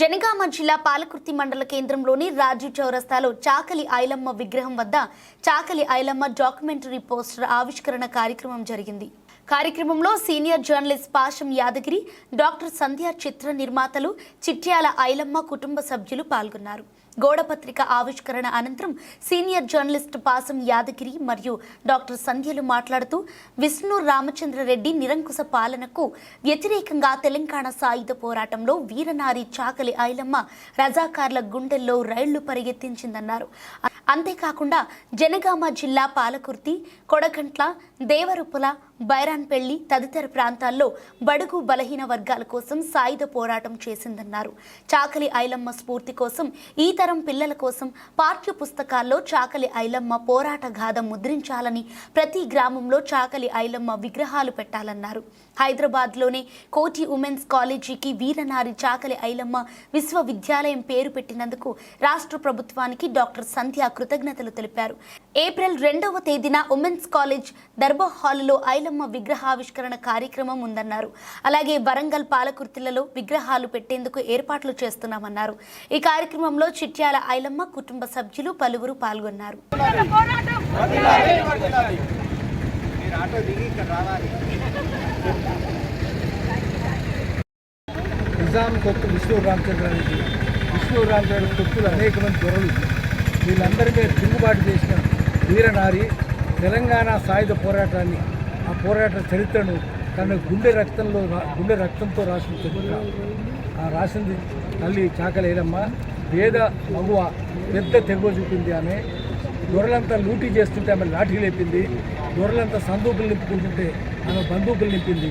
జనగామ జిల్లా పాలకుర్తి మండల కేంద్రంలోని రాజు చౌరస్తాలో చాకలి ఐలమ్మ విగ్రహం వద్ద చాకలి ఐలమ్మ డాక్యుమెంటరీ పోస్టర్ ఆవిష్కరణ కార్యక్రమం జరిగింది. కార్యక్రమంలో senior journalist Pasham Yadagiri doctor Sandhya చిత్ర నిర్మాతలు చిట్యాల ఐలమ్మ కుటుంబ సభ్యులు పాల్గొన్నారు. గోడపత్రిక ఆవిష్కరణ అనంతరం సీనియర్ జర్నలిస్ట్ పాసం యాదగిరి మరియు డాక్టర్ సంధ్యలు మాట్లాడుతూ విష్ణు రామచంద్రరెడ్డి నిరంకుశ పాలనకు వ్యతిరేకంగా తెలంగాణ సాయుధ పోరాటంలో వీరనారి చాకలి ఐలమ్మ రజాకార్ల గుండెల్లో రైళ్ళు పరిగెత్తించిందన్నారు. అంతేకాకుండా జనగామ జిల్లా పాలకుర్తి కొడగంట్ల దేవరుపుల బైరాన్పెళ్ళి తదితర ప్రాంతాల్లో బడుగు బలహీన వర్గాల కోసం సాయుధ పోరాటం చేసిందన్నారు. చాకలి ఐలమ్మ స్ఫూర్తి కోసం ఈ తరం పిల్లల కోసం పాఠ్య పుస్తకాల్లో చాకలి ఐలమ్మ పోరాట గాథ ముద్రించాలని ప్రతి గ్రామంలో చాకలి ఐలమ్మ విగ్రహాలు పెట్టాలన్నారు. హైదరాబాద్లోనే కోటి ఉమెన్స్ కాలేజీకి వీరనారి చాకలి ఐలమ్మ విశ్వవిద్యాలయం పేరు పెట్టినందుకు రాష్ట్ర ప్రభుత్వానికి డాక్టర్ సంధ్య కృతజ్ఞతలు తెలిపారు. ఏప్రిల్ రెండవ తేదీన ఉమెన్స్ కాలేజ్ దర్బా హాల్లో ఐలమ్మ విగ్రహావిష్కరణ కార్యక్రమం ఉందన్నారు. అలాగే వరంగల్ పాలకుర్తిలలో విగ్రహాలు పెట్టేందుకు ఏర్పాట్లు చేస్తున్నామన్నారు. ఈ కార్యక్రమంలో చిట్యాల ఐలమ్మ కుటుంబ సభ్యులు పలువురు పాల్గొన్నారు. వీళ్ళందరికీ నిజాం కొత్త విష్ణు రామచంద్రారెడ్డి విష్ణు రామచంద్ర కొత్తులు అనేక మంది దొరలు తిరుగుబాటు చేసిన వీరనారి తెలంగాణ సాయుధ పోరాటాన్ని ఆ పోరాట చరిత్రను తన గుండె రక్తంలో గుండె రక్తంతో రాసిన చరిత్ర. ఆ రాసింది తల్లి చాకలేదమ్మ. పేద మగువ పెద్ద తెగువ చూపింది ఆమె. దొరలంతా లూటీ చేస్తుంటే ఆమె లాఠీ లేపింది. దొరలంతా సందూకులు నింపుకుంటుంటే ఆమె బందూకులు నింపింది.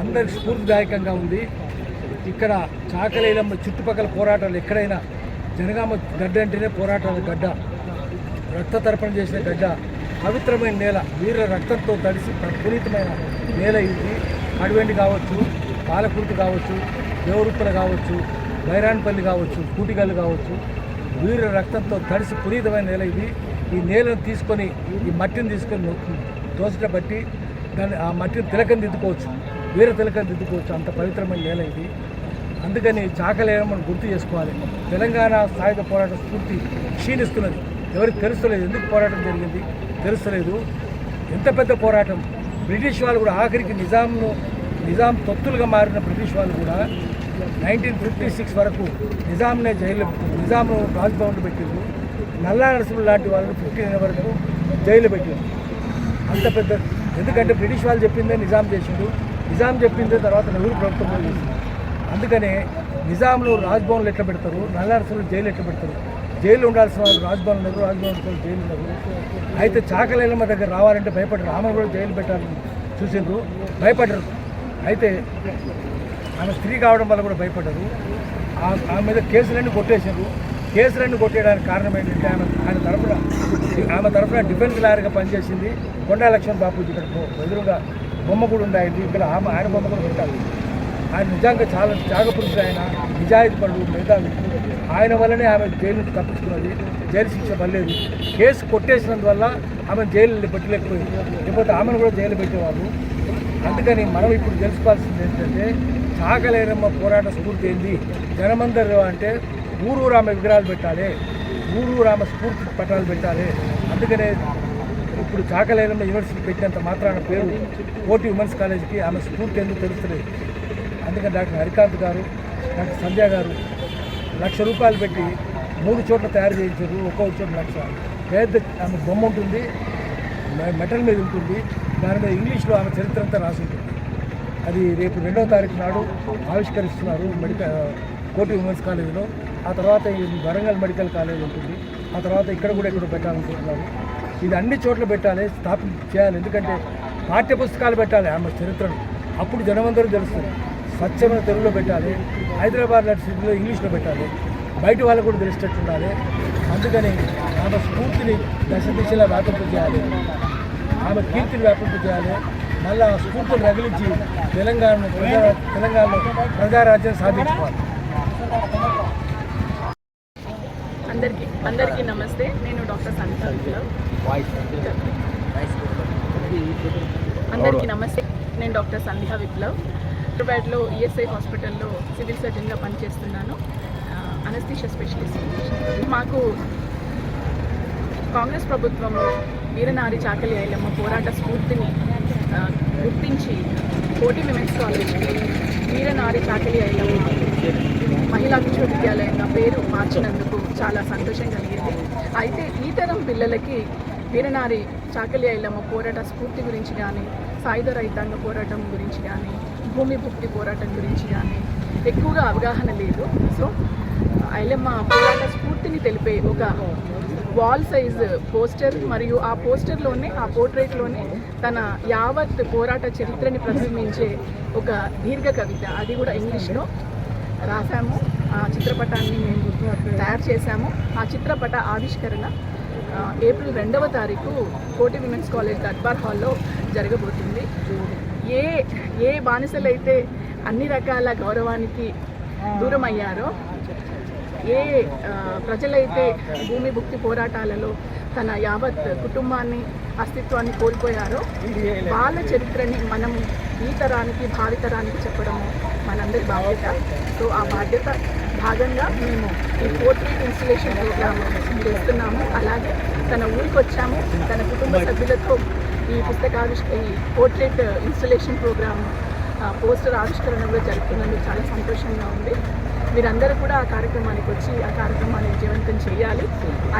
అందరికి స్ఫూర్తిదాయకంగా ఉంది. ఇక్కడ చాకలేలమ్మ చుట్టుపక్కల పోరాటాలు ఎక్కడైనా జనగామ గడ్డ అంటేనే పోరాటాల గడ్డ. రక్త తర్పణ చేసిన గడ్డ. పవిత్రమైన నేల వీర రక్తంతో తడిసి పునీతమైన నేల ఇది. అడవెండి కావచ్చు పాలకుర్తి కావచ్చు దేవరుప్పల కావచ్చు బైరాన్పల్లి కావచ్చు కూటిగల్లు కావచ్చు. వీర రక్తంతో తడిసి పునీతమైన నేల ఇది. ఈ నేలను తీసుకొని ఈ మట్టిని తీసుకొని దోసట బట్టి దాన్ని ఆ మట్టిని తిలకం దిద్దుకోవచ్చు. వీర తిలకం దిద్దుకోవచ్చు. అంత పవిత్రమైన నేల ఇది. అందుకని చాకలేయమని మనం గుర్తు చేసుకోవాలి. తెలంగాణ సాయుధ పోరాట స్ఫూర్తి క్షీణిస్తున్నది. ఎవరికి తెలుస్తలేదు ఎందుకు పోరాటం జరిగింది తెలుస్తలేదు. ఎంత పెద్ద పోరాటం. బ్రిటిష్ వాళ్ళు కూడా ఆఖరికి నిజాంను నిజాం తొత్తులుగా మారిన బ్రిటిష్ వాళ్ళు కూడా నైన్టీన్ ఫిఫ్టీ సిక్స్ వరకు నిజాంనే జైలు నిజాం రాజ్భవన్లో పెట్టిండ్రు. నల్లా నరసింహులు లాంటి వాళ్ళని ఫిఫ్టీ వరకు జైలు పెట్టారు అంత పెద్ద ఎందుకంటే బ్రిటిష్ వాళ్ళు చెప్పిందే నిజాం చేసిండు. నిజాం చెప్పిందే తర్వాత నెహ్రూ ప్రభుత్వం చేసింది. అందుకనే నిజాంలో రాజ్భవన్లు ఎట్లా పెడతారు నల్లారసులు జైలు ఎట్లా పెడతారు? జైలు ఉండాల్సిన వాళ్ళు రాజ్భవన్ ఉన్నారు రాజ్భవన్ జైలు ఉన్నారు. అయితే చాకలేలమ్మ దగ్గర రావాలంటే భయపడరు ఆమె కూడా జైలు పెట్టాలని చూసిండ్రు. భయపడరు అయితే ఆమె స్త్రీ కావడం వల్ల కూడా భయపడ్డరు. ఆ- ఆమె మీద కేసులన్నీ కొట్టేసారు కేసులన్నీ కొట్టేయడానికి కారణం ఏంటంటే ఆమె ఆయన తరఫున ఆమె తరఫున డిఫెన్స్ లాయర్గా పనిచేసింది కొండా లక్ష్మణ్ బాపూజీ ఇక్కడ బొ- ఎదురుగా బొమ్మ కూడా ఉండాలి ఇక్కడ ఆమె ఆయన బొమ్మ కూడా పెట్టాలి ఆయన నిజంగా చాలా త్యాగపురుషుడు ఆయన నిజాయితీ పడు మిగతా ఆయన వల్లనే ఆమె జైలు నుంచి తప్పించుకున్నది జైలు శిక్ష పడలేదు. కేసు కొట్టేసినందువల్ల ఆమె జైలు పెట్టలేకపోయింది. లేకపోతే ఆమెను కూడా జైలు పెట్టేవాళ్ళు అందుకని మనం ఇప్పుడు తెలుసుకోవాల్సింది ఏంటంటే చాకలేరమ్మ పోరాట స్ఫూర్తి ఏంది జనమందరు అంటే ఊరూరు ఆమె విగ్రహాలు పెట్టాలి. ఊరూరు ఆమె స్ఫూర్తి పట్టాలు పెట్టాలి. అందుకనే ఇప్పుడు చాకలేరమ్మ యూనివర్సిటీ పెట్టినంత మాత్రాన పేరు కోటి ఉమెన్స్ కాలేజీకి ఆమె స్ఫూర్తి ఎందుకు తెలుస్తుంది అందుకని డాక్టర్ హరికాంత్ గారు డాక్టర్ సంధ్య గారు లక్ష రూపాయలు పెట్టి మూడు చోట్ల తయారు చేయించారు. ఒక్కో చోట లక్ష. పెద్ద ఆమె బొమ్మ ఉంటుంది మెటల్ మీద ఉంటుంది. దాని మీద ఇంగ్లీష్లో ఆమె చరిత్ర అంతా రాసి ఉంటుంది. అది రేపు రెండవ తారీఖు నాడు ఆవిష్కరిస్తున్నారు మెడికల్ కోటి ఉమెన్స్ కాలేజీలో. ఆ తర్వాత వరంగల్ మెడికల్ కాలేజ్ ఉంటుంది. ఆ తర్వాత ఇక్కడ కూడా ఇక్కడ పెట్టాలనుకుంటున్నారు ఇది అన్ని చోట్ల పెట్టాలి స్థాపన చేయాలి. ఎందుకంటే పాఠ్య పుస్తకాలు పెట్టాలి ఆమె చరిత్రను. అప్పుడు జనమందరూ తెలుస్తుంది స్వచ్ఛమైన తెలుగులో పెట్టాలి హైదరాబాద్ లాంటి సిటీలో ఇంగ్లీష్లో పెట్టాలి. బయట వాళ్ళకు కూడా తెలిసేటట్టు ఉండాలి. అందుకని ఆమె స్ఫూర్తిని దశ దిశలా వ్యాపింప చేయాలి. ఆమె కీర్తిని వ్యాపింప చేయాలి. మళ్ళీ ఆ స్ఫూర్తిని రగిలించి తెలంగాణ తెలంగాణలో ప్రజారాజ్యం సాధించుకోవాలి. అందరికీ అందరికీ నమస్తే. నేను డాక్టర్ సంత విప్లవ్ అందరికీ నమస్తే. నేను డాక్టర్ సంధ్యా విప్లవ్. హైదరాబాద్లో ఈఎస్ఐ హాస్పిటల్లో సివిల్ సర్జన్గా పనిచేస్తున్నాను. అనస్థీషియా స్పెషలిస్ట్ మాకు కాంగ్రెస్ ప్రభుత్వం వీరనారి చాకలి ఐలమ్మ పోరాట స్ఫూర్తిని గుర్తించి కోటి విమెన్స్ కాలేజ్కి వీరనారి చాకలి ఐలమ్మ మహిళా విశ్వవిద్యాలయంగా పేరు మార్చినందుకు చాలా సంతోషం కలిగింది. అయితే ఈ తరం పిల్లలకి వీరనారి చాకలి ఐలమ్మ పోరాట స్ఫూర్తి గురించి కానీ సాయుధ రైతాంగ పోరాటం గురించి కానీ భూమి భక్తి పోరాటం గురించి కానీ ఎక్కువగా అవగాహన లేదు. సో ఐలమ్మ పోరాట స్ఫూర్తిని తెలిపే ఒక వాల్ సైజ్ పోస్టర్ మరియు ఆ పోస్టర్లోనే ఆ పోర్ట్రేట్లోనే తన యావత్ పోరాట చరిత్రని ప్రతిబింబించే ఒక దీర్ఘ కవిత. అది కూడా ఇంగ్లీష్లో రాసాము ఆ చిత్రపటాన్ని మేము తయారు చేశాము. ఆ చిత్రపట ఆవిష్కరణ ఏప్రిల్ రెండవ తారీఖు కోటి విమెన్స్ కాలేజ్ దర్బార్ హాల్లో జరగబోతుంది. ఏ ఏ బానిసలైతే అన్ని రకాల గౌరవానికి దూరం అయ్యారో ఏ ప్రజలైతే భూమి భుక్తి పోరాటాలలో తన యావత్ కుటుంబాన్ని అస్తిత్వాన్ని కోల్పోయారో వాళ్ళ చరిత్రని మనం ఈ తరానికి భావితరానికి చెప్పడం మనందరి బాధ్యత. సో ఆ బాధ్యత భాగంగా మేము ఈ పోర్ట్రేట్ ఇన్స్టలేషన్ ప్రోగ్రామ్ చేస్తున్నాము. అలాగే తన ఊరికి వచ్చాము తన కుటుంబ సభ్యులతో ఈ పుస్తకావిష్ ఈ పోర్ట్రేట్ ఇన్స్టలేషన్ ప్రోగ్రామ్ పోస్టర్ ఆవిష్కరణ కూడా జరుపుతున్నందుకు చాలా సంతోషంగా ఉంది. మీరందరూ కూడా ఆ కార్యక్రమానికి వచ్చి ఆ కార్యక్రమాన్ని విజయవంతం చేయాలి.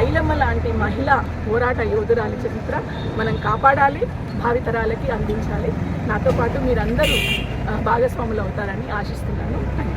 ఐలమ్మ లాంటి మహిళా పోరాట యోధురాలి చరిత్ర మనం కాపాడాలి భావితరాలకి అందించాలి. నాతో పాటు మీరందరూ భాగస్వాములు అవుతారని ఆశిస్తున్నాను. Thank you